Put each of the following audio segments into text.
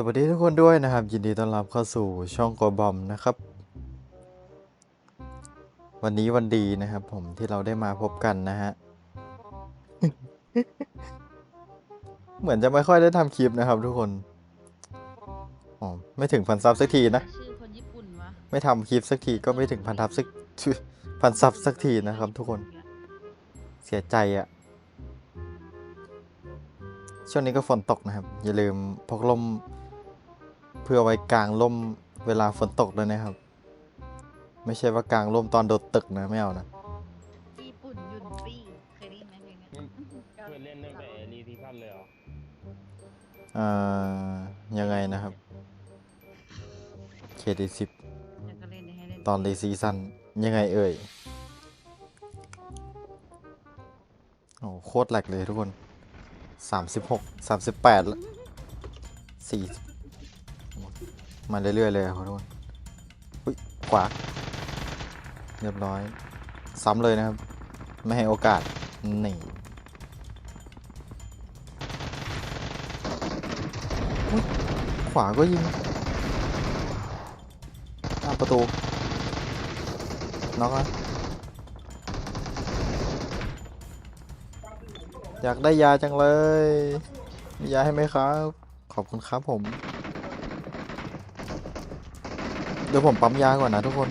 สวัสดีทุกคนด้วยนะครับ ยินดีต้อนรับเข้าสู่ช่องโกบอมนะครับ วันนี้วันดีนะครับ ผมที่เราได้มาพบกันนะฮะ เหมือนจะไม่ค่อยได้ทำคลิปนะครับ ทุกคนอ๋อไม่ถึงพันซับสักทีนะชื่อคนญี่ปุ่นวะไม่ทำคลิปสักทีก็ไม่ถึงพันทับสักพันซับสักทีนะครับ ทุกคนเสียใจอะช่วงนี้ก็ฝนตกนะครับ อย่าลืมพกล่มเพื่อไว้กลางล่มเวลาฝนตกด้วยนะครับ ไม่ใช่ว่ากลางล่มตอนโดดตึกนะไม่เอานะญี่ปุ่นยุนปี้เคยได้ยินไหมเพลงนี้เพื่อนเล่นตั้งแต่รีทีพันเลยเหรออ่ายังไงนะครับเคดีสิบแล้วก็เล่นเล่นตอนรีซีซันยังไงเอ่ยโอ้โคตรแหลกเลยทุกคนสามสิบหกสามสิบแปดแล้วสี่ มาเรื่อยๆเลยครับทุกคนอุ้ยขวาเรียบร้อย ซ้ำเลยนะครับ ไม่ให้โอกาสหนี่อุ๊ยขวาก็ยิงหน้าประตูน็อกนะอยากได้ยาจังเลย มียาให้ไหมครับ ขอบคุณครับผม เดี๋ยวผมปั๊มยาก่อนนะทุกคน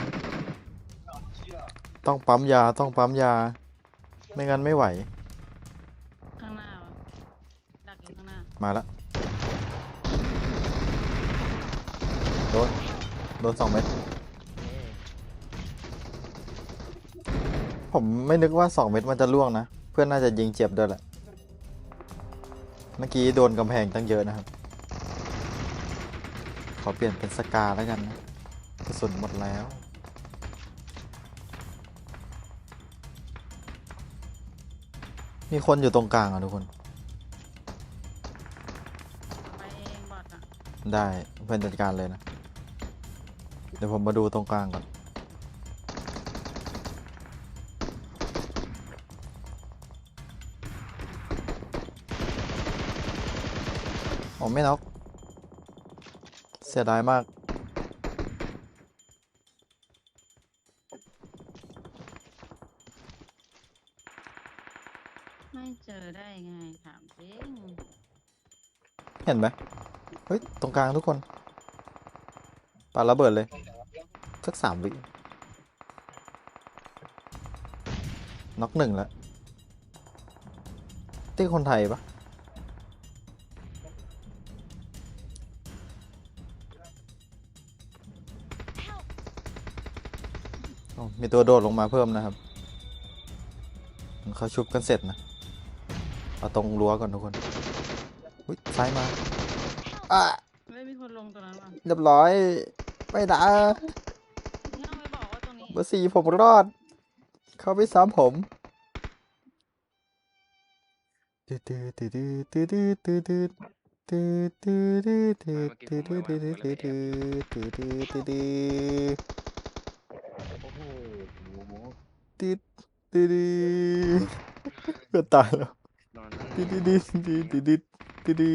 ต้องปั๊มยาต้องปั๊มยา ไม่งั้นไม่ไหว ข้างหน้าวะดักอยู่ข้างหน้ามาละโดนโดนสองเม็ดผมไม่นึกว่าสองเม็ดมันจะล่วงนะ เพื่อนน่าจะยิงเจ็บด้วยแหละ เมื่อกี้โดนกำแพงตั้งเยอะนะครับ ขอเปลี่ยนเป็นสกาแล้วกันนะ กระสุนหมดแล้วมีคนอยู่ตรงกลางอะทุกคน ไปเองบอดอะได้เพื่อนจัดการเลยนะ เดี๋ยวผมมาดูตรงกลางก่อนโอ้ไม่น็อกเสียดายมาก ไม่เจอได้ไงถามจริงเห็นไหมเฮ้ย ตรงกลางทุกคนปาระเบิดเลย สักสามวิน็อกหนึ่งแล้วตีคนไทยปะมีตัวโดดลงมาเพิ่มนะครับ เขาชุบกันเสร็จนะ เอาตรงรั้วก่อนทุกคนอุ้ยซ้ายมาอะไม่มีคนลงตรงนั้นวะเรียบร้อยไม่นะนี่เอาไปบอกว่าตรงนี้เบอร์สี่ผมรอด เขาไม่ซ้ำผมตืดตืดตืดตืดตืดตืดตืดตืดตืดตืดตืดตืดตืดตืดตืดตืดตืดตืดตืดโอ้โหตืดตืดเพื่อนตายแล้ว นอนตืดตืดตืดตืดตืดตื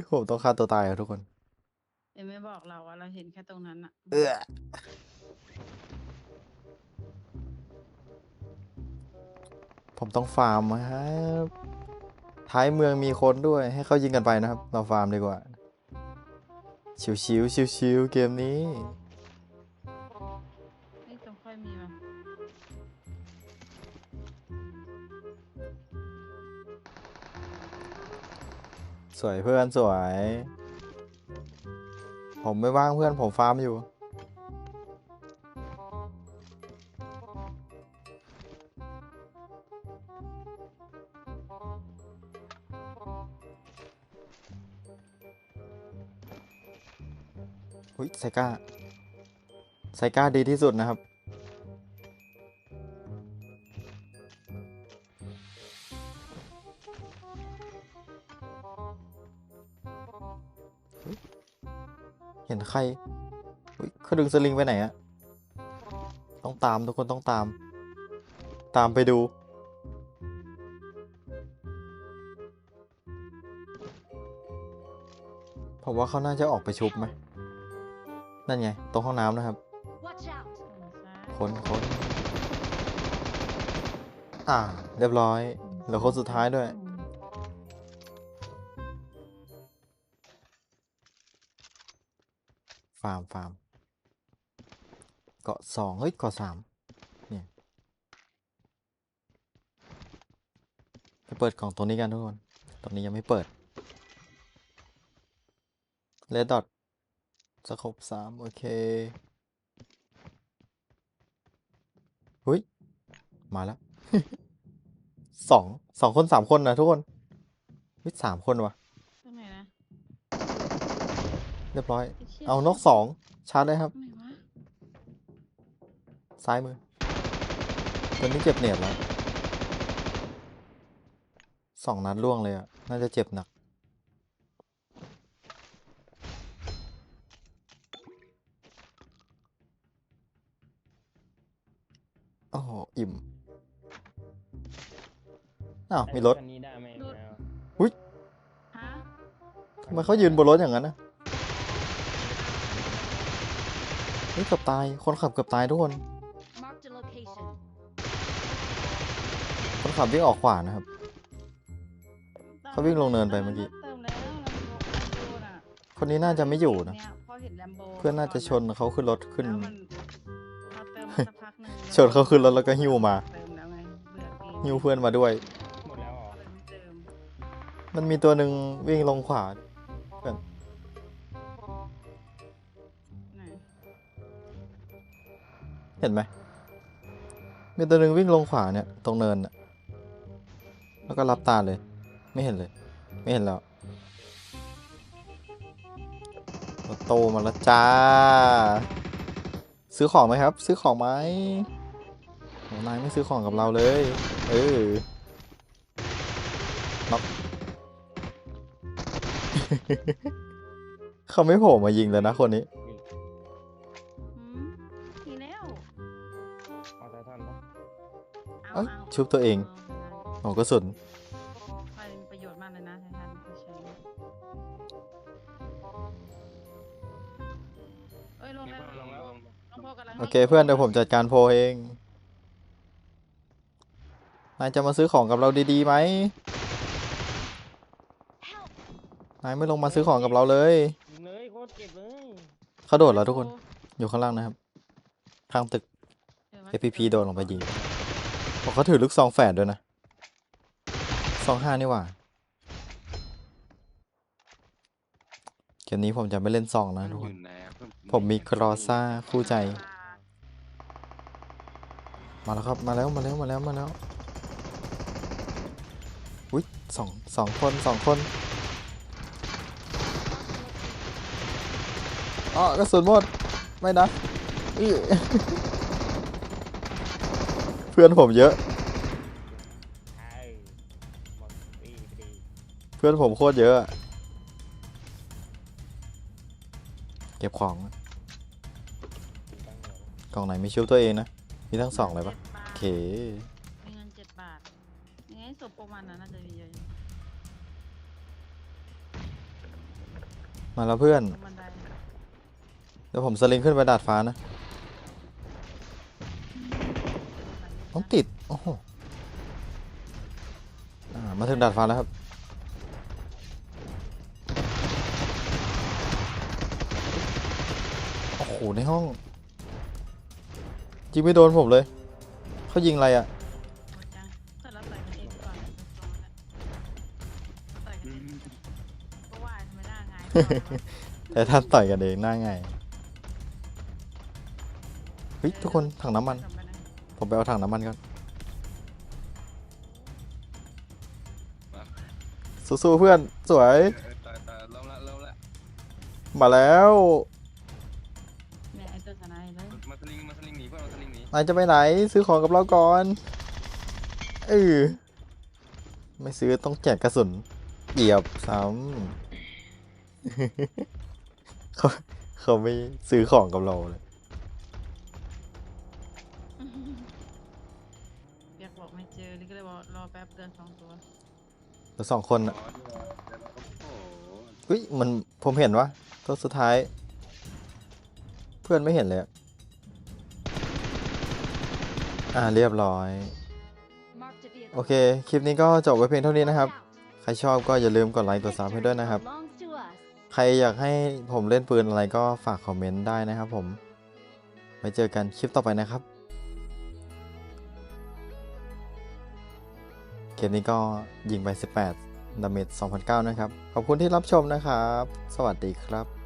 ดผมต้องฆ่าตัวตายอะทุกคน เอ็มไม่บอกเราว่าเราเห็นแค่ตรงนั้นอะเออผมต้องฟาร์มครับท้ายเมืองมีคนด้วย ให้เขายิงกันไปนะครับ เราฟาร์มดีกว่า ชิวชิวชิวชิวๆเกมนี้ สวยเพื่อนสวย ผมไม่ว่างเพื่อนผมฟาร์มอยู่ อุ้ยไซก้าไซก้าดีที่สุดนะครับ เห็นใครเขาดึงสลิงไปไหนอะต้องตามทุกคนต้องตาม ตามไปดู ผมว่าเขาน่าจะออกไปชุบไหม นั่นไง ตรงห้องน้ำนะครับ คนคนอ่า เรียบร้อย เหลือคนสุดท้ายด้วย ฟาร์มฟาร์มเกาะสองเฮ้ยเกาะสามเนี่ยไปเปิดกล่องตรงนี้กันทุกคนตรงนี้ยังไม่เปิดเลดดอทสโคบสามโอเคหุยมาแล้วสองสองคนสามคนนะทุกคนเฮ้ยสามคนวะตรงไหนนะ เรียบร้อยไชี่ย เอานกสองชาร์จเลยครับตรงไหนวะซ้ายมือตัวนี้เจ็บเหนียดแล้วสองนัดล่วงเลยอะ น่าจะเจ็บหนัก โอ้โห อิ่ม อ้าว มีรถคันนี้ได้ไหมแมวฮะทำไมเขายืนบนรถอย่างนั้นนะ นี่เกือบตาย คนขับเกือบตายทุกคน Marked a location. คนขับวิ่งออกขวานะครับ เขาวิ่งลงเนินไปเมื่อกี้เติมแล้วแลมโบน่ะคนนี้น่าจะไม่อยู่นะเยพอเห็นแลมโบเพื่อนน่าจะชนเขาขึ้นรถขึ้นแล้วมันพอเติมมาสักพักหนึ่งชนเขาขึ้นรถแล้วก็หิ้วมาเติมแล้วไงเบื่อเกมหิ้วเพื่อนมาด้วยหมดแล้วเหรอเลยไม่เติมมันมีตัวหนึ่งวิ่งลงขวาเพื่อนไหน เห็นไหมมีตัวหนึ่งวิ่งลงขวาเนี่ย ตรงเนินน่ะแล้วก็รับตาเลย ไม่เห็นเลย ไม่เห็นแล้วโตมาแล้วจ้า ซื้อของไหมครับ ซื้อของไหมนายไม่ซื้อของกับเราเลย เออน็อกเขาไม่โผล่มายิงเลยนะคนนี้ เอาเอ้ยเอาชุบตัวเองโอ้กระสุนไฟมีประโยชน์มากเลยนะไททันไม่ใช้เอ้ยลงมีแล้วเพื่อนลงแล้วลงพอกำลังโอเคเพื่อนเดี๋ยวผมจัดการโพลเองนายจะมาซื้อของกับเราดีๆไหม Help! นายไม่ลงมาซื้อของกับเราเลยเลยโคตรเจ็บเลยเขาโดดแล้วทุกคนอยู่ข้างล่างนะครับข้างตึกเดี๋ยวว่า APP โดดลงไปยิง บอกเขาถือลูกซองแฝดด้วยนะซองห้านี่หว่าเกมนี้ผมจะไม่เล่นซองนะทุกคนผมมีครอซ่าคู่ใจ มาแล้วครับมาแล้วมาแล้วมาแล้วมาแล้วอุ้ยสองสองคนสองคนอ๋อกระสุนหมด ไม่นะอื้อเพื่อนผมเยอะ ใช่หมดปีปีเพื่อนผมโคตรเยอะอะเก็บของตั้งเหนือกล่องไหนมีชุบตัวเองนะ มีทั้งสองเลยปะจ็ดบาทโอเค มีเงินเจ็ดบาท ยังไงศพประมาณนั้นน่าจะมีเยอะอยู่มาแล้วเพื่อน ตรงบันไดเดี๋ยวผมสลิงขึ้นไปดาดฟ้านะ ต้องติด โอ้โหอ่ามาถึงดาดฟ้าแล้วครับ โอ้โห ในห้องยิงไม่โดนผมเลย เขายิงอะไรอะ่ะหมดจังถ้าเราใส่กันเองก่อนจะฟ้องแล้วใส่กันเองก็ว่าทำไมหน้าไงายแต่ท่านต่อยกันเองน่าไงเฮ้ยทุกคนถังน้ำมัน ผมไปเอาถังน้ำมันก่อน สู้ๆเพื่อน สวยตายตายเริ่มละเริ่มละมาแล้วเนี่ยไอ้ตัวสนายเลยมาสลิงมาสลิงหนีเพื่อนมาสลิงหนีนายจะไปไหน ซื้อของกับเราก่อนเออไม่ซื้อต้องแจกกระสุนเหยียบซ้ำ เขาเขาไม่ซื้อของกับเราเลย บอกไม่เจอนี่ก็เลยบอกรอแป๊บเดือนสองตัวแล้วสองคนอะอ๋อเดี๋ยวเดี๋ยวเราโอ้โหเฮ้ยมันผมเห็นวะตัวสุดท้าย เพื่อนไม่เห็นเลยอะอ่าเรียบร้อย Marked a vehicle. โอเค คลิปนี้ก็จบไว้เพียงเท่านี้นะครับ Watch out. ใครชอบก็อย่าลืมกดไลค์กดซับให้ด้วยนะครับ Belongs to us. ใครอยากให้ผมเล่นปืนอะไรก็ฝากคอมเมนต์ได้นะครับผม ไว้เจอกันคลิปต่อไปนะครับ เกมนี้ก็ยิงไป 18 ดาเมจ 2009 นะครับ ขอบคุณที่รับชมนะครับ สวัสดีครับ